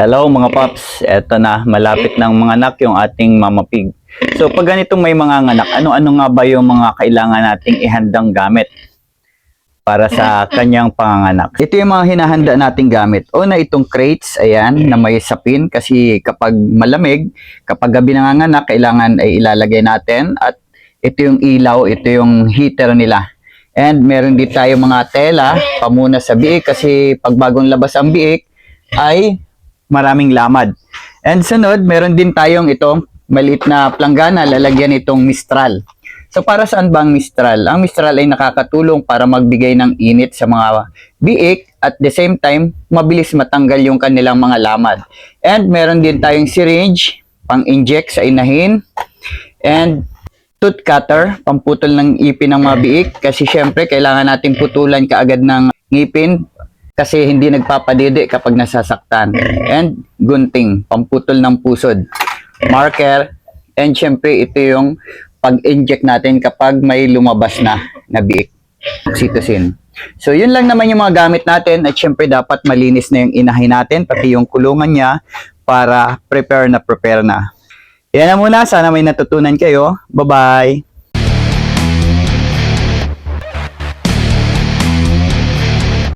Hello mga paps, eto na, malapit ng mga anak yung ating mama pig. So pag ganitong may mga anak, ano-ano nga ba yung mga kailangan nating ihandang gamit para sa kanyang panganganak? Ito yung mga hinahanda nating gamit. O na itong crates, ayan, na may sapin kasi kapag malamig, kapag gabi nanganganak, kailangan ay ilalagay natin at ito yung ilaw, ito yung heater nila. And meron din tayo mga tela, pamuna sa biik kasi pag bagong labas ang biik ay maraming lamad. And sunod, meron din tayong itong maliit na planggana, lalagyan itong Mistral. So para saan ba ang Mistral? Ang Mistral ay nakakatulong para magbigay ng init sa mga biik at the same time, mabilis matanggal yung kanilang mga lamad. And meron din tayong syringe, pang-inject sa inahin. And tooth cutter, pamputol ng ipin ng mga biik kasi syempre kailangan nating putulan kaagad ng ngipin kasi hindi nagpapadede kapag nasasaktan. And gunting, pamputol ng pusod. Marker, and syempre ito yung pag-inject natin kapag may lumabas na na biik. Oxytocin. So yun lang naman yung mga gamit natin at syempre dapat malinis na yung inahin natin pati yung kulungan niya para prepare na prepare na. Yan na muna, sana may natutunan kayo. Bye-bye!